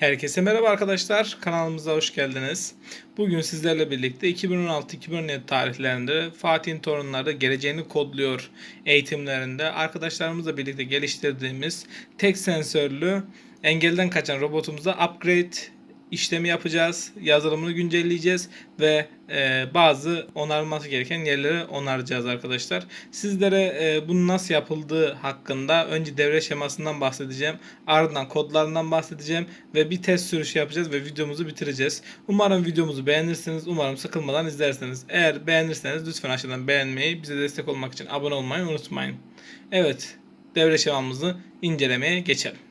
Herkese merhaba arkadaşlar. Kanalımıza hoş geldiniz. Bugün sizlerle birlikte 2016-2017 tarihlerinde Fatih'in torunları geleceğini kodluyor eğitimlerinde arkadaşlarımızla birlikte geliştirdiğimiz tek sensörlü engelden kaçan robotumuza upgrade işlemi yapacağız. Yazılımını güncelleyeceğiz ve e, bazı onarılması gereken yerleri onaracağız arkadaşlar. Sizlere e, bunun nasıl yapıldığı hakkında önce devre şemasından bahsedeceğim. Ardından kodlarından bahsedeceğim ve bir test sürüşü yapacağız ve videomuzu bitireceğiz. Umarım videomuzu beğenirsiniz. Umarım sıkılmadan izlersiniz. Eğer beğenirseniz lütfen aşağıdan beğenmeyi, bize destek olmak için abone olmayı unutmayın. Evet, devre şemamızı incelemeye geçelim.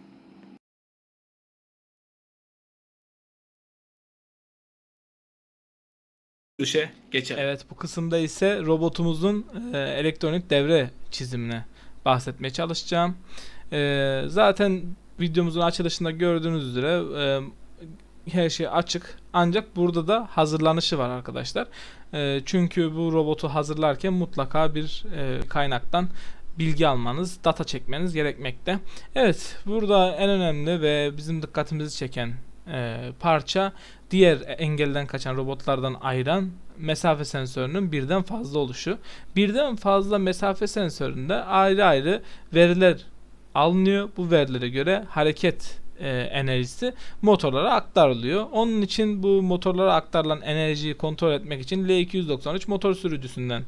Sürüşe geçelim. Evet bu kısımda ise robotumuzun e, elektronik devre çizimine bahsetmeye çalışacağım. E, zaten videomuzun açılışında gördüğünüz üzere e, her şey açık. Ancak burada da hazırlanışı var arkadaşlar. E, çünkü bu robotu hazırlarken mutlaka bir e, kaynaktan bilgi almanız, data çekmeniz gerekmekte. Evet, burada en önemli ve bizim dikkatimizi çeken e, parça diğer engelden kaçan robotlardan ayıran mesafe sensörünün birden fazla oluşu. Birden fazla mesafe sensöründe ayrı ayrı veriler alınıyor. Bu verilere göre hareket e, enerjisi motorlara aktarılıyor. Onun için bu motorlara aktarılan enerjiyi kontrol etmek için L293 motor sürücüsünden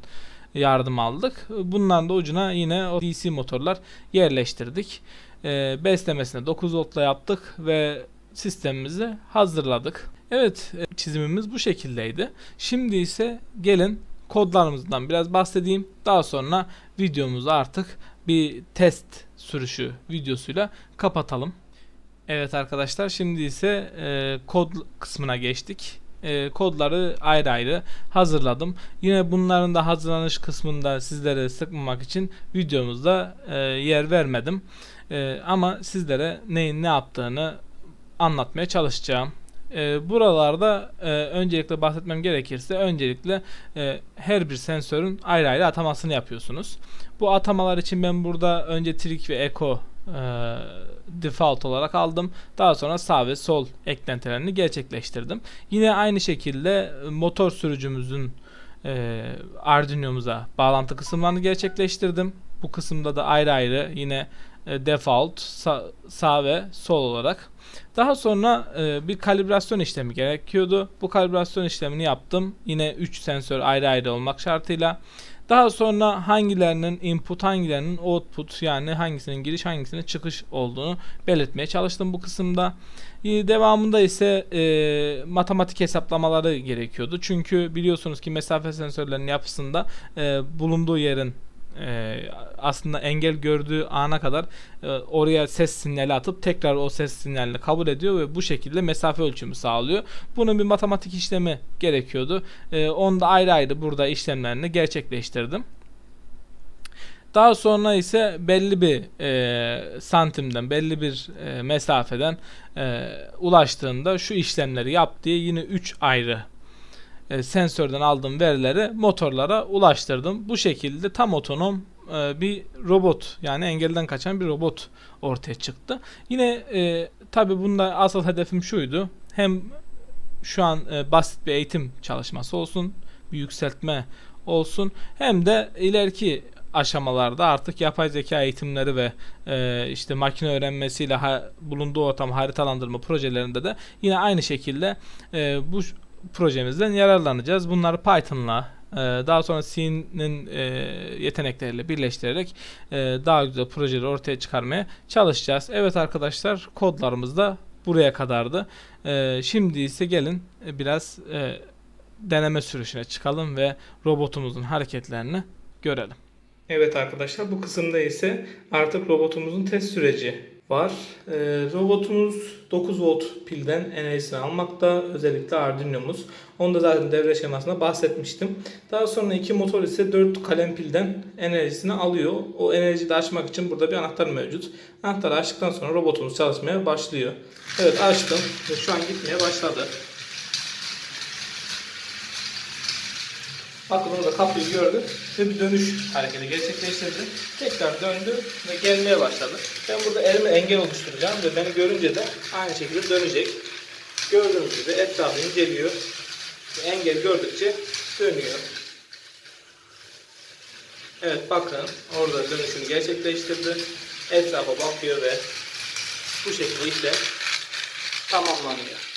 yardım aldık. Bundan da ucuna yine o DC motorlar yerleştirdik. E, beslemesini 9 voltla yaptık ve sistemimizi hazırladık. Evet e, çizimimiz bu şekildeydi. Şimdi ise gelin kodlarımızdan biraz bahsedeyim. Daha sonra videomuzu artık bir test sürüşü videosuyla kapatalım. Evet arkadaşlar şimdi ise e, kod kısmına geçtik. E, kodları ayrı ayrı hazırladım. Yine bunların da hazırlanış kısmında sizlere sıkmamak için videomuzda e, yer vermedim. E, ama sizlere neyin ne yaptığını anlatmaya çalışacağım. E, buralarda e, öncelikle bahsetmem gerekirse öncelikle e, her bir sensörün ayrı ayrı atamasını yapıyorsunuz. Bu atamalar için ben burada önce trik ve echo e, default olarak aldım. Daha sonra sağ ve sol eklentilerini gerçekleştirdim. Yine aynı şekilde motor sürücümüzün e, Arduino'muza bağlantı kısımlarını gerçekleştirdim. Bu kısımda da ayrı ayrı yine e, default sağ, sağ ve sol olarak. Daha sonra e, bir kalibrasyon işlemi gerekiyordu. Bu kalibrasyon işlemini yaptım. Yine 3 sensör ayrı ayrı olmak şartıyla. Daha sonra hangilerinin input hangilerinin output yani hangisinin giriş hangisinin çıkış olduğunu belirtmeye çalıştım bu kısımda. Ee, Devamında ise e, matematik hesaplamaları gerekiyordu. Çünkü biliyorsunuz ki mesafe sensörlerinin yapısında e, bulunduğu yerin e, aslında engel gördüğü ana kadar e, oraya ses sinyali atıp tekrar o ses sinyalini kabul ediyor ve bu şekilde mesafe ölçümü sağlıyor. Bunun bir matematik işlemi gerekiyordu. E, onu da ayrı ayrı burada işlemlerini gerçekleştirdim. Daha sonra ise belli bir e, santimden, belli bir e, mesafeden e, ulaştığında şu işlemleri yap diye yine 3 ayrı e, sensörden aldığım verileri motorlara ulaştırdım. Bu şekilde tam otonom e, bir robot yani engelden kaçan bir robot ortaya çıktı. Yine e, tabi bunda asıl hedefim şuydu. Hem şu an e, basit bir eğitim çalışması olsun, bir yükseltme olsun hem de ileriki aşamalarda artık yapay zeka eğitimleri ve e, işte makine öğrenmesiyle ha, bulunduğu ortam haritalandırma projelerinde de yine aynı şekilde e, bu projemizden yararlanacağız. Bunları Python'la e, daha sonra C'nin e, yetenekleriyle birleştirerek e, daha güzel projeleri ortaya çıkarmaya çalışacağız. Evet arkadaşlar kodlarımız da buraya kadardı. Şimdi ise gelin biraz deneme sürüşüne çıkalım ve robotumuzun hareketlerini görelim. Evet arkadaşlar bu kısımda ise artık robotumuzun test süreci var. Ee, robotumuz 9 volt pilden enerjisini almakta. Özellikle Arduino'muz. Onu da zaten devre şemasında bahsetmiştim. Daha sonra iki motor ise 4 kalem pilden enerjisini alıyor. O enerjiyi de açmak için burada bir anahtar mevcut. Anahtarı açtıktan sonra robotumuz çalışmaya başlıyor. Evet açtım şu an gitmeye başladı. Bakın orada kapıyı gördü ve bir dönüş hareketi gerçekleştirdi. Tekrar döndü ve gelmeye başladı. Ben burada elime engel oluşturacağım ve beni görünce de aynı şekilde dönecek. Gördüğünüz gibi etrafı inceliyor. Engel gördükçe dönüyor. Evet bakın orada dönüşünü gerçekleştirdi. Etrafa bakıyor ve bu şekilde işlem tamamlanıyor.